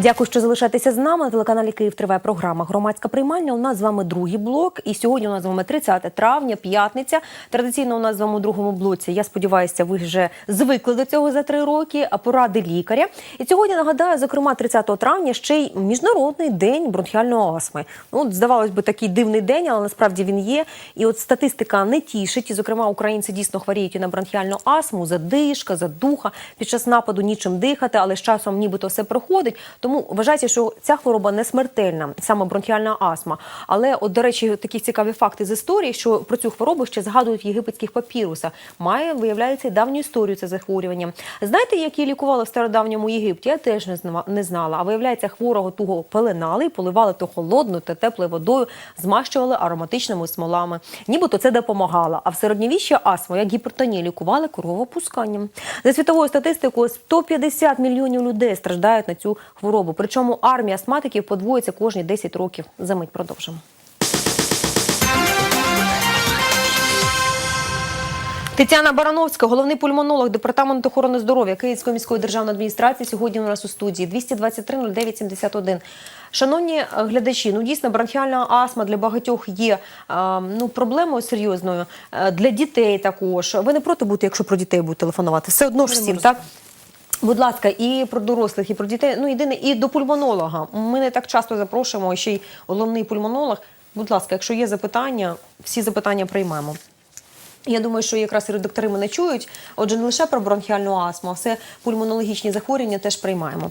Дякую, що залишаєтеся з нами. На телеканалі Київ триває програма Громадська приймальня. У нас з вами другий блок. І сьогодні у нас з вами 30 травня, п'ятниця. Традиційно у нас з вами у другому блоці. Я сподіваюся, ви вже звикли до цього за три роки. А поради лікаря. І сьогодні нагадаю, зокрема, 30 травня ще й міжнародний день бронхіальної астми. Ну, здавалось би, такий дивний день, але насправді він є. І от статистика не тішить. І, зокрема, українці дійсно хворіють і на бронхіальну астму, задишка, задуха, під час нападу нічим дихати, але з часом нібито все проходить. Тому вважається, що ця хвороба не смертельна, саме бронхіальна астма. Але, от, до речі, такі цікаві факти з історії, що про цю хворобу ще згадують в єгипетських папірусах. Має, виявляється, давню історію це захворювання. Знаєте, як її лікували в стародавньому Єгипті? Я теж не зна- не знала. А виявляється, хворого туго пеленали, поливали то холодною, то теплою водою, змащували ароматичними смолами. Нібито це допомагало. А в середньовіччі астму, як гіпертонію, лікували кровопусканням. За світовою статистикою, 150 мільйонів людей страждають на цю хворобу. Причому армія астматиків подвоїться кожні 10 років. За мить продовжимо. Тетяна Барановська, головний пульмонолог департаменту охорони здоров'я Київської міської державної адміністрації. Сьогодні у нас у студії 223 09 71. Шановні глядачі, ну дійсно бронхіальна астма для багатьох є ну проблемою серйозною Е, для дітей. Також ви не проти бути, якщо про дітей будуть телефонувати. Все одно ж всім так. Будь ласка, і про дорослих, і про дітей. Ну єдине, і до пульмонолога. Ми не так часто запрошуємо, ще й головний пульмонолог. Будь ласка, якщо є запитання, всі запитання приймемо. Я думаю, що якраз і редактори мене чують. Отже, не лише про бронхіальну астму, а все пульмонологічні захворювання теж приймаємо.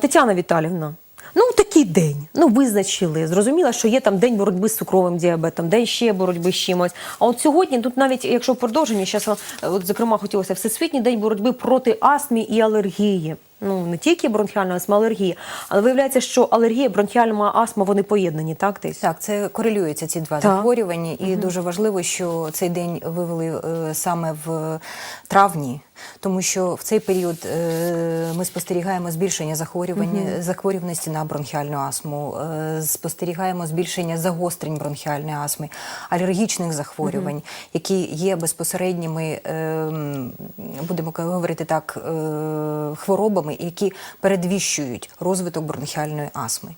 Тетяна Віталівна. Ну, такий день. Ну, визначили. Зрозуміло, що є там день боротьби з цукровим діабетом, день ще боротьби з чимось. А от сьогодні, тут навіть якщо в продовженні, зараз, от, зокрема, хотілося Всесвітній день боротьби проти астмі і алергії. Ну, не тільки бронхіальна астма, алергія. Але виявляється, що алергія, бронхіальна астма, вони поєднані, так? Десь? Так, це корелюються ці два Так. захворювання, і дуже важливо, що цей день вивели е, саме в травні, тому що в цей період е, ми спостерігаємо збільшення захворювання захворюваності на бронхіальну астму, е, спостерігаємо збільшення загострень бронхіальної астми, алергічних захворювань, які є безпосередніми, е, будемо говорити так, е, хворобами, які передвіщують розвиток бронхіальної астми.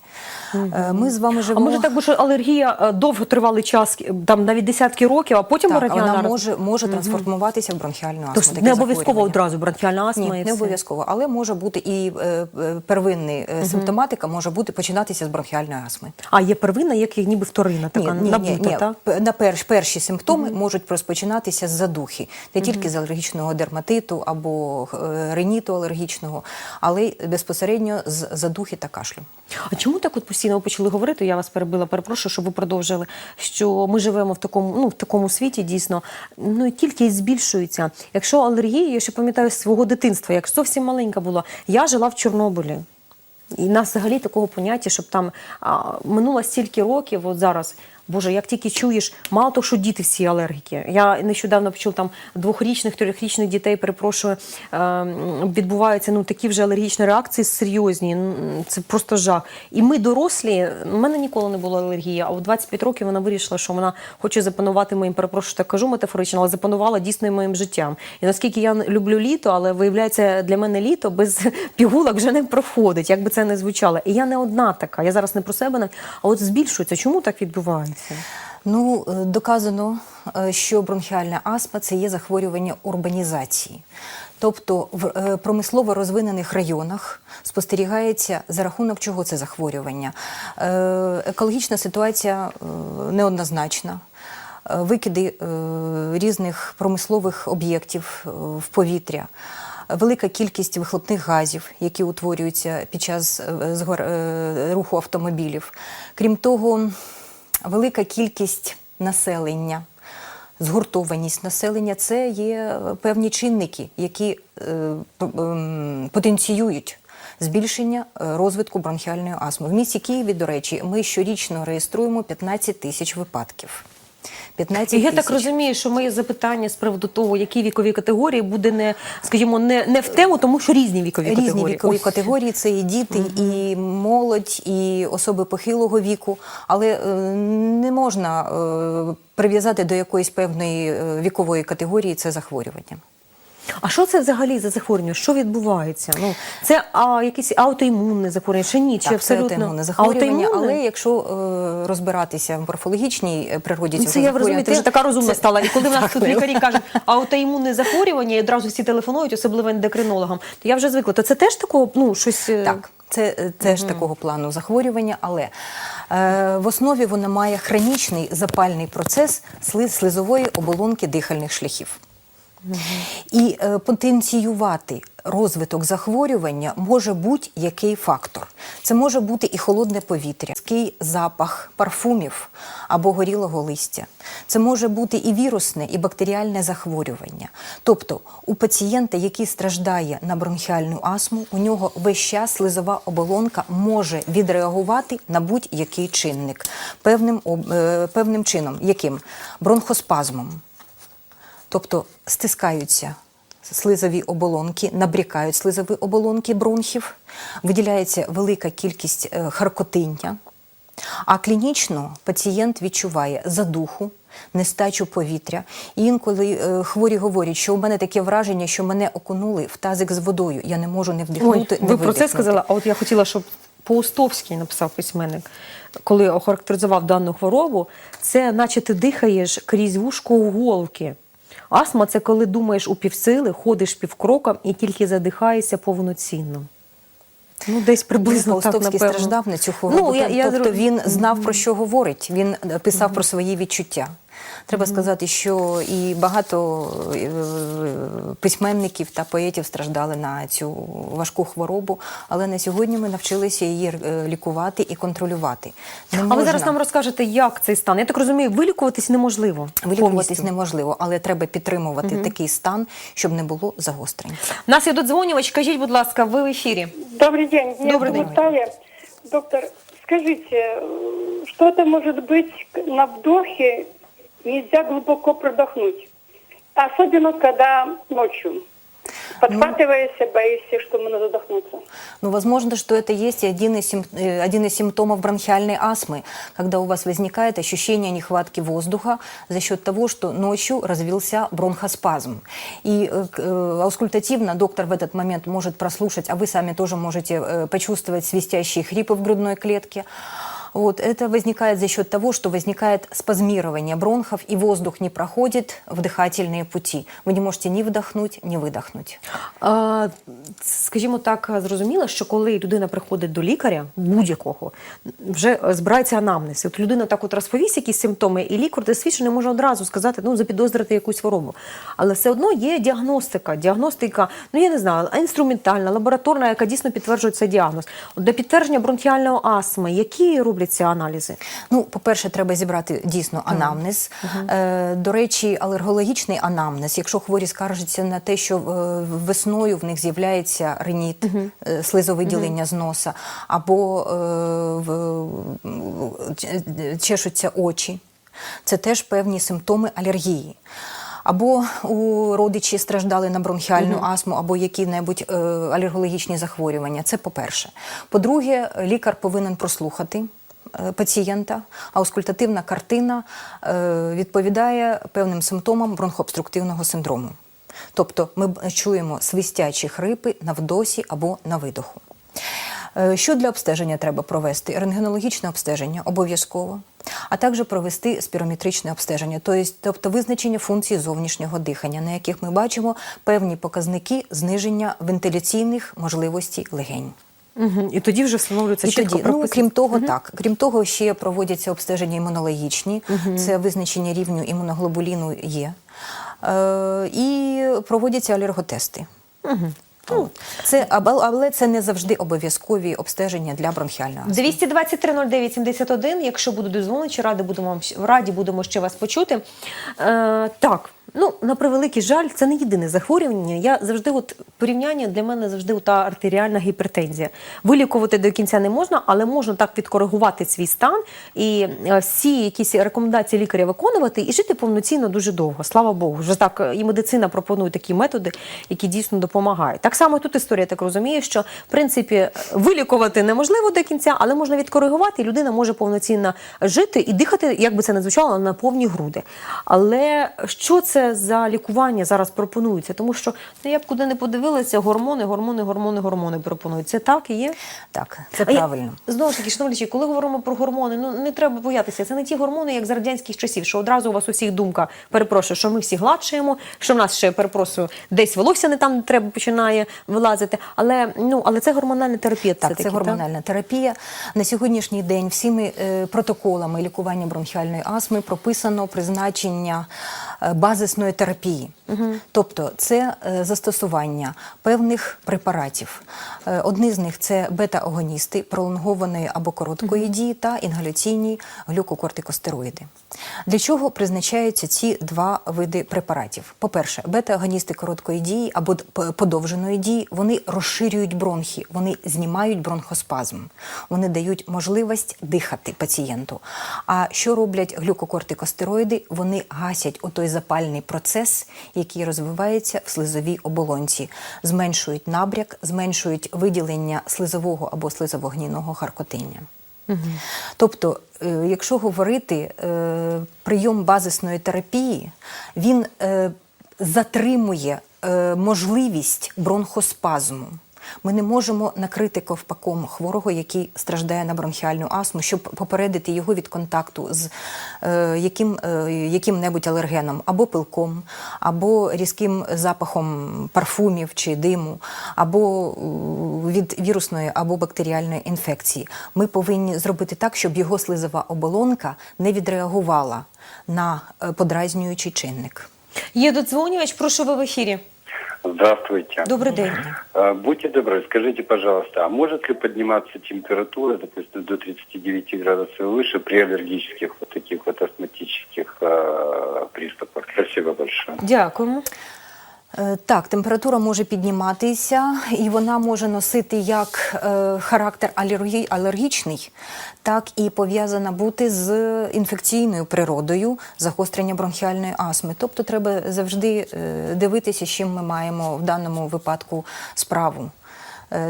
Е, Ми з вами живемо... А може так, бо що алергія е, довготривалий час, там навіть десятки років, а потім Так, вона астма? може, може трансформуватися в бронхіальну астму. Тобто не обов'язково одразу бронхіальна астма Ні, і не обов'язково, але може бути і е, е, первинний е, симптоматика може бути починатися з бронхіальної астми. А є первинна, як і ніби вторинна, така ні, ні, набута, ні, ні. так? На перш, перші симптоми можуть розпочинатися з задухи, не тільки з алергічного дерматиту або риніту алергічного, але й безпосередньо з задухи та кашлю. А чому так от постійно ви почали говорити? Я вас перебила, перепрошую, щоб ви продовжили. Що ми живемо в такому, ну в такому світі дійсно. Ну і кількість збільшується. Якщо алергія, я ще пам'ятаю свого дитинства, як зовсім маленька була, я жила в Чорнобилі. І нас взагалі такого поняття, щоб там а, минуло стільки років, от зараз. Боже, як тільки чуєш, мало того, що діти всі алергіки. Я нещодавно почув там двохрічних, трьохрічних дітей, перепрошую, е, відбуваються ну такі вже алергічні реакції серйозні. Це просто жах. І ми дорослі. У мене ніколи не було алергії. А у 25 років вона вирішила, що вона хоче запанувати моїм, перепрошую, так кажу метафорично, але запанувала дійсно моїм життям. І наскільки я люблю літо, але виявляється, для мене літо без пігулок вже не проходить, як би це не звучало. І я не одна така. Я зараз не про себе, а от збільшується. Чому так відбувається? Ну, е, доказано, е, що бронхіальна астма це є захворювання урбанізації. Тобто в е, промислово розвинених районах спостерігається за рахунок чого це захворювання. Екологічна ситуація неоднозначна. Викиди різних промислових об'єктів в повітря, велика кількість вихлопних газів, які утворюються під час руху автомобілів. Крім того, велика кількість населення, згуртованість населення це є е, певні чинники, які е, потенціюють. Збільшення е, розвитку бронхіальної астми в місті Києві. До речі, ми щорічно реєструємо 15 тисяч випадків. 15 тисяч. я так розумію, що моє запитання з приводу того, які вікові категорії буде не, скажімо, не, не в тему, тому що різні вікові Різні категорії. вікові Ось. категорії це і діти, і молодь, і особи похилого віку, але е, не можна е, прив'язати до якоїсь певної е, вікової категорії це захворювання. А що це взагалі за захворювання? Що відбувається? Ну це а, якесь аутоімунне захворювання чи ні? Чи Так, це абсолютно аутоімунне захворювання, Аутоімунне? але якщо е, розбиратися в морфологічній е, природі Ну, цього Це я розумію, ти вже така розумна це- стала. І коли в нас тут лікарі кажуть аутоімунне захворювання, і одразу всі телефонують, особливо ендокринологам, то я вже звикла. То це теж такого, ну щось е, Так, це е, теж такого плану захворювання, але е, в основі воно має хронічний запальний процес сли- слизової оболонки дихальних шляхів. І е, потенціювати розвиток захворювання може будь-який фактор. Це може бути і холодне повітря, різкий запах парфумів або горілого листя. Це може бути і вірусне, і бактеріальне захворювання. Тобто у пацієнта, який страждає на бронхіальну астму, у нього весь час слизова оболонка може відреагувати на будь-який чинник певним, е, певним чином, яким бронхоспазмом. Тобто стискаються слизові оболонки, набрікають слизові оболонки бронхів, виділяється велика кількість е, харкотиння. А клінічно пацієнт відчуває задуху, нестачу повітря. І інколи е, хворі говорять, що у мене таке враження, що мене окунули в тазик з водою. Я не можу не Ой, вдихнути. не ви про це сказали, а от я хотіла, щоб Поустовський написав письменник, коли охарактеризував дану хворобу, це наче ти дихаєш крізь вушко голки. Астма це коли думаєш у півсили, ходиш півкроком і тільки задихаєшся повноцінно. Ну, десь приблизно так, напевно. страждав на цю хворобу. Ну, я, я тобто він знав про що говорить. Він писав про свої відчуття. Треба сказати, що і багато е, письменників та поетів страждали на цю важку хворобу, але на сьогодні ми навчилися її е, лікувати і контролювати. Не А ви можна- зараз нам розкажете, як цей стан. Я так розумію, вилікуватись неможливо. Вилікуватись повністю. неможливо, але треба підтримувати такий стан, щоб не було загострень. У нас є додзвонювач. Кажіть, будь ласка, ви в ефірі. Добрый день, меня Добрый зовут день. Тая. Доктор, скажите, э, что это может быть на вдохе, нельзя глубоко продохнуть? Особенно, когда ночью. Подхватываешься, боишься, что можно задохнуться. Ну, возможно, что это есть и один из, сим- э, один из симптомов бронхиальной астмы, когда у вас возникает ощущение нехватки воздуха за счет того, что ночью развился бронхоспазм. И э, э, аускультативно доктор в этот момент может прослушать, а вы сами тоже можете э, почувствовать свистящие хрипы в грудной клетке. Вот, это возникает за счет того, что возникает спазмирование бронхов, и воздух не проходит в дыхательные пути. Вы не можете ни вдохнуть, ни выдохнуть. А, скажімо так, зрозуміло, що коли людина приходить до лікаря будь-якого, вже збирається анамнез. І От людина так от розповість якісь симптоми, і лікар досвідчений може одразу сказати, ну запідозрити якусь хворобу. Але все одно є діагностика. Діагностика, ну я не знаю, інструментальна, лабораторна, яка дійсно підтверджує цей діагноз. От для підтвердження бронхіальної астми, які робляться аналізи? Ну, по-перше, треба зібрати дійсно анамнез. Е, до речі, алергологічний анамнез, якщо хворі скаржаться на те, що е, весною в них з'являється риніт, е, слизовиділення з носа, або е, в- чешуться очі. Це теж певні симптоми алергії. Або у родичі страждали на бронхіальну астму, або які-небудь е, алергологічні захворювання. Це по-перше. По-друге, лікар повинен прослухати пацієнта. Аускультативна картина е, відповідає певним симптомам бронхообструктивного синдрому. Тобто ми чуємо свистячі хрипи на вдосі або на видоху. Е, Що для обстеження треба провести? Рентгенологічне обстеження обов'язково, а також провести спірометричне обстеження, тобто- визначення функцій зовнішнього дихання, на яких ми бачимо певні показники зниження вентиляційних можливостей легень. Угу. І тоді вже встановлюється І чітко тоді, ну, крім того, так крім того, ще проводяться обстеження імунологічні, це визначення рівню імуноглобуліну є, е, і проводяться алерготести. Угу. Це, але це не завжди обов'язкові обстеження для бронхіальної астми. 223 09 71, якщо будуть дозволені, раді будемо, раді будемо ще вас почути. Е, так, ну, на превеликий жаль, це не єдине захворювання. Я завжди, от порівняння для мене завжди та артеріальна гіпертензія. Вилікувати до кінця не можна, але можна так підкоригувати свій стан і е, всі якісь рекомендації лікаря виконувати і жити повноцінно дуже довго. Слава Богу. Вже так е, і медицина пропонує такі методи, які дійсно допомагають. Так само тут історія, так розумію, що в принципі вилікувати неможливо до кінця, але можна відкоригувати, і людина може повноцінно жити і дихати, як би це не звучало, на повні груди. Але що це це за лікування зараз пропонується? Тому що ну, я б куди не подивилася, гормони, гормони, гормони, гормони пропонують. Це так і є? Так, це А я- правильно. знову ж таки, шановні, коли говоримо про гормони, ну не треба боятися. Це не ті гормони, як за радянських часів, що одразу у вас усіх думка перепрошую, що ми всі гладшуємо, що в нас ще перепрошую, десь волосся не там де треба починає вилазити. Але ну але це гормональна терапія. Так, це гормональна терапія. На сьогоднішній день всіми е, протоколами лікування бронхіальної астми прописано призначення е, базисної терапії. Тобто це е, застосування певних препаратів. Е, Одні з них це бета-агоністи пролонгованої або короткої дії та інгаляційні глюкокортикостероїди. Для чого призначаються ці два види препаратів? По-перше, бета-агоністи короткої дії або подовженої дії вони розширюють бронхи, вони знімають бронхоспазм, вони дають можливість дихати пацієнту. А що роблять глюкокортикостероїди? Вони гасять отой запальний процес, який розвивається в слизовій оболонці, зменшують набряк, зменшують виділення слизового або слизовогнійного харкотиння. Тобто, е, якщо говорити е, прийом базисної терапії, він е, затримує можливість бронхоспазму. Ми не можемо накрити ковпаком хворого, який страждає на бронхіальну астму, щоб попередити його від контакту з е, яким, е, яким-небудь алергеном, або пилком, або різким запахом парфумів чи диму, або е, від вірусної або бактеріальної інфекції. Ми повинні зробити так, щоб його слизова оболонка не відреагувала на е, подразнюючий чинник. Є додзвонювач, прошу ви в ефірі. Здравствуйте. Добрий день. А, Будьте добры, скажите, пожалуйста, а может ли подниматься температура, допустим, до 39 градусов и выше при аллергических вот таких вот астматических э, приступах? Спасибо большое. Дякуємо. Е, Так, температура може підніматися, і вона може носити як е, характер алергічний, так і пов'язана бути з інфекційною природою загострення бронхіальної астми. Тобто треба завжди е, дивитися, з чим ми маємо в даному випадку справу.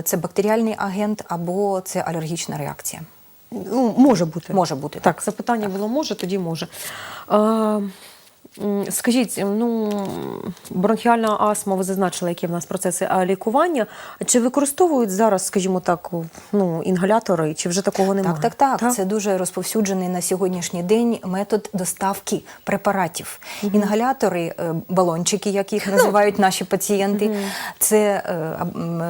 Це бактеріальний агент або це алергічна реакція. Ну, може бути. Може бути. Так, запитання було може, тоді може. А, скажіть, ну бронхіальна астма, ви зазначили, які в нас процеси лікування. Чи використовують зараз, скажімо так, ну, інгалятори, чи вже такого немає? Так, так, так. Це дуже розповсюджений на сьогоднішній день метод доставки препаратів. Інгалятори, е, балончики, як їх називають наші пацієнти, це е, е,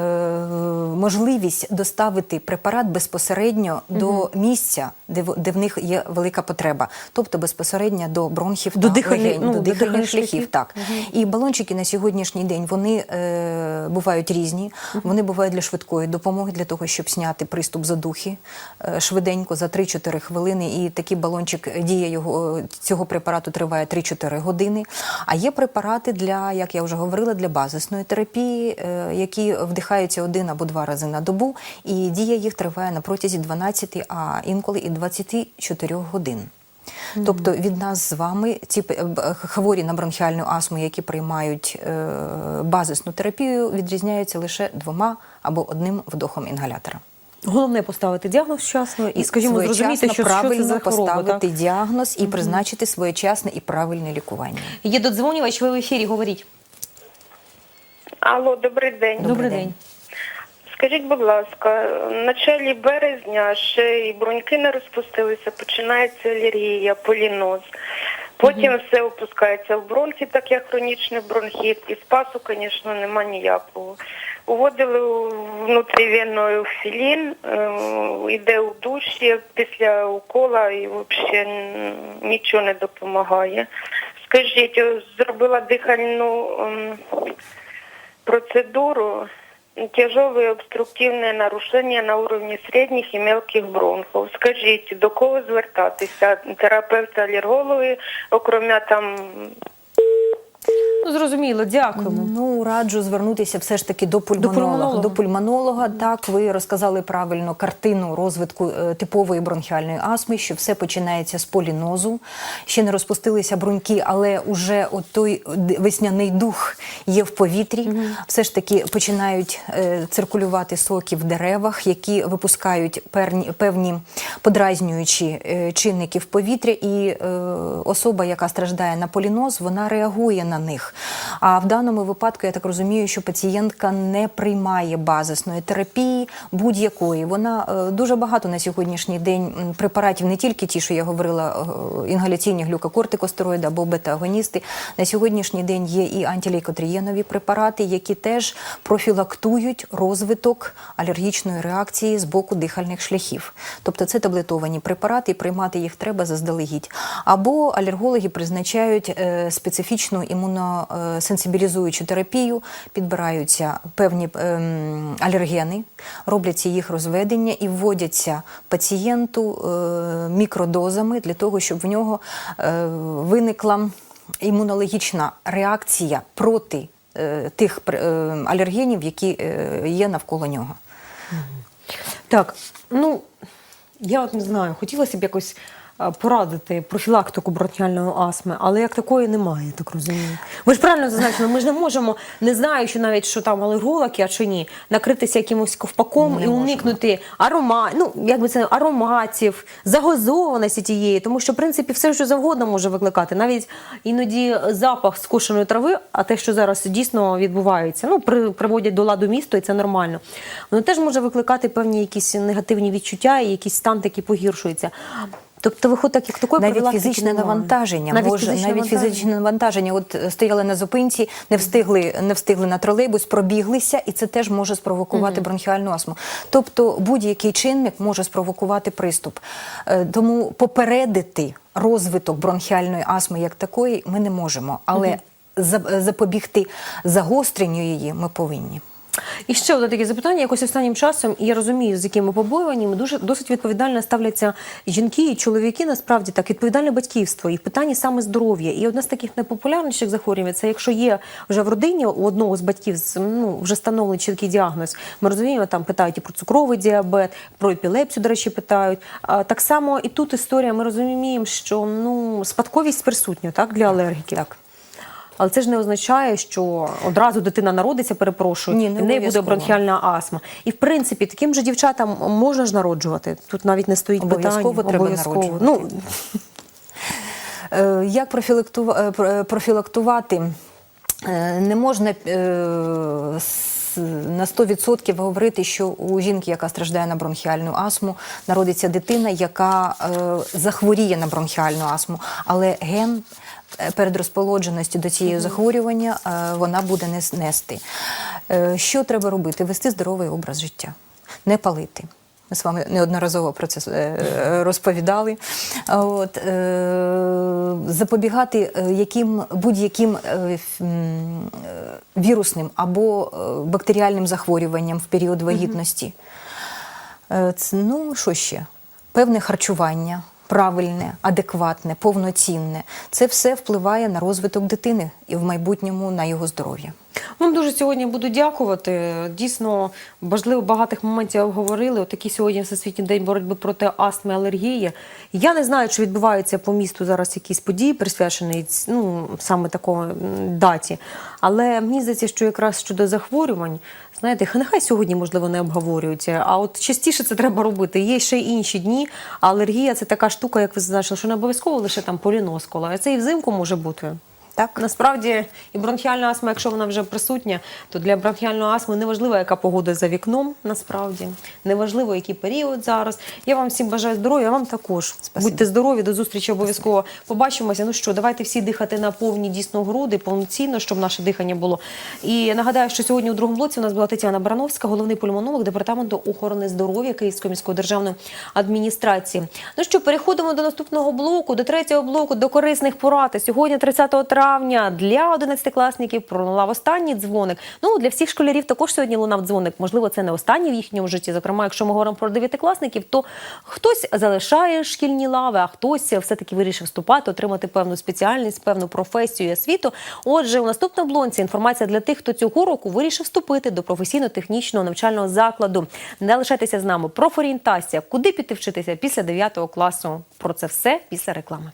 можливість доставити препарат безпосередньо до місця, де де в них є велика потреба, тобто безпосередньо до бронхів До та дихальних- ну, до дихальних шляхів. шляхів. Так. І балончики на сьогоднішній день вони е, бувають різні. Вони бувають для швидкої допомоги, для того, щоб зняти приступ задухи е, швиденько за 3-4 хвилини. І такий балончик е, дія його цього препарату триває 3-4 години. А є препарати для, як я вже говорила, для базисної терапії, е, які вдихаються один або два рази на добу, і дія їх триває на протязі 12, а інколи і 24 годин. Тобто від нас з вами ці п- хворі на бронхіальну астму, які приймають е, базисну терапію, відрізняються лише двома або одним вдохом інгалятора. Головне поставити діагноз вчасно і, скажімо, зрозуміти, що, що це правильно за хвороба. поставити Так? діагноз і призначити своєчасне і правильне лікування. Є додзвонювач, ви в ефірі, говоріть. Алло, добрий день. Добрий день. день. Скажіть, будь ласка, в началі березня ще і броньки не розпустилися, починається алергія, поліноз. Потім все опускається в бронхи, так як хронічний бронхіт, і спасу, звісно, нема ніякого. Уводили внутрівенною філін, йде у душі після укола і взагалі нічого не допомагає. Скажіть, зробила дихальну ем, процедуру тяжелые обструктивные нарушения на уровні середніх і мелких бронхов. Скажіть, до кого звертатися? Терапевта алергологи, окрім там Ну, зрозуміло, дякуємо. Ну, раджу звернутися все ж таки до пульмонолога. пульмонолога. До пульмонолога, так, ви розказали правильно картину розвитку е, типової бронхіальної астми, що все починається з полінозу. Ще не розпустилися бруньки, але уже от той весняний дух є в повітрі. Все ж таки починають е, циркулювати соки в деревах, які випускають перні- певні подразнюючі е, чинники в повітря, і е, особа, яка страждає на поліноз, вона реагує на них. А в даному випадку я так розумію, що пацієнтка не приймає базисної терапії будь-якої. Вона е, дуже багато на сьогоднішній день препаратів, не тільки ті, що я говорила, інгаляційні глюкокортикостероїди або бета-агоністи. На сьогоднішній день є і антилейкотрієнові препарати, які теж профілактують розвиток алергічної реакції з боку дихальних шляхів. Тобто це таблетовані препарати, і приймати їх треба заздалегідь. Або алергологи призначають е, специфічну імуносенсибілізуючу терапію, підбираються певні ем, алергени, робляться їх розведення і вводяться пацієнту е, мікродозами для того, щоб в нього е, виникла імунологічна реакція проти е, тих е, алергенів, які е, є навколо нього. Так, ну я от не знаю, хотілося б якось порадити профілактику бронхіальної астми, але як такої немає, я так розумію. Ви ж правильно зазначили, ми ж не можемо, не знаючи навіть, що там алерголог я чи ні, накритися якимось ковпаком Не і можемо. уникнути арома, ну як би це ароматів, загазованості тієї, тому що в принципі все, що завгодно може викликати, навіть іноді запах скошеної трави, а те, що зараз дійсно відбувається, ну при, приводять до ладу місто, і це нормально. Воно теж може викликати певні якісь негативні відчуття і якийсь стан такий погіршується. Тобто, виходить, як такої навіть фізичне навантаження навіть може фізичне навіть навантаження. фізичне навантаження. От е, стояли на зупинці, не встигли, не встигли на тролейбус, пробіглися, і це теж може спровокувати бронхіальну астму. Тобто будь-який чинник може спровокувати приступ. Е, Тому попередити розвиток бронхіальної астми як такої ми не можемо, але за- запобігти загостренню її ми повинні. І ще одне таке запитання. Якось останнім часом, і я розумію, з якими побоюваннями дуже досить відповідально ставляться жінки і чоловіки. Насправді так відповідальне батьківство і в питанні саме здоров'я. І одне з таких найпопулярніших захворювань це якщо є вже в родині у одного з батьків ну вже встановлений чіткий діагноз. Ми розуміємо, там питають і про цукровий діабет, про епілепсію, до речі, питають. А так само і тут історія. Ми розуміємо, що ну спадковість присутня так для алергіків. Так. Але це ж не означає, що одразу дитина народиться, перепрошую, Ні, не в неї буде бронхіальна астма. І в принципі, таким же дівчатам можна ж народжувати. Тут навіть не стоїть Обов'язково питання. треба народжувати. Ну Е, Як е, е, профілактувати? Не можна на 100% говорити, що у жінки, яка страждає на бронхіальну астму, народиться дитина, яка захворіє на бронхіальну астму, але ген передрозполодженості до цієї захворювання е, вона буде нес- нести. Е, Що треба робити? Вести здоровий образ життя, не палити. Ми з вами неодноразово про це е, розповідали. От, е, запобігати е, яким, будь-яким е, е, вірусним або е, бактеріальним захворюванням в період вагітності. Е, Ну, що ще? Певне харчування. Правильне, адекватне, повноцінне це все впливає на розвиток дитини і в майбутньому на його здоров'я. Вам дуже сьогодні буду дякувати. Дійсно, важливо багатих моментів обговорили. От такий сьогодні Всесвітній день боротьби проти астми алергії. Я не знаю, чи відбуваються по місту зараз якісь події, присвячені ну, саме такої даті. Але мені здається, що якраз щодо захворювань, знаєте, нехай сьогодні, можливо, не обговорюються. А от частіше це треба робити. Є ще інші дні. А алергія це така штука, як ви зазначили, що не обов'язково лише там полінос коло, а це і взимку може бути. Так? Насправді і бронхіальна астма, якщо вона вже присутня, то для бронхіальної астми неважливо, яка погода за вікном, насправді неважливо, який період зараз. Я вам всім бажаю здоров'я, вам також. Спасибо. Будьте здорові, до зустрічі обов'язково побачимося. Ну що, давайте всі дихати на повні дійсно груди, повноцінно, щоб наше дихання було. І нагадаю, що сьогодні у другому блоці у нас була Тетяна Барановська, головний пульмонолог департаменту охорони здоров'я Київської міської державної адміністрації. Ну що, переходимо до наступного блоку, до третього блоку, до корисних порад. Сьогодні, 30 травня. Травня для 11-класників пролунав останній дзвоник. Ну для всіх школярів також сьогодні лунав дзвоник. Можливо, це не останній в їхньому житті. Зокрема, якщо ми говоримо про дев'ятикласників, то хтось залишає шкільні лави, а хтось все таки вирішив вступати, отримати певну спеціальність, певну професію і освіту. Отже, у наступному блонці інформація для тих, хто цього року вирішив вступити до професійно-технічного навчального закладу. Не лишайтеся з нами. Профорієнтація, куди піти вчитися після 9 класу. Про це все після реклами.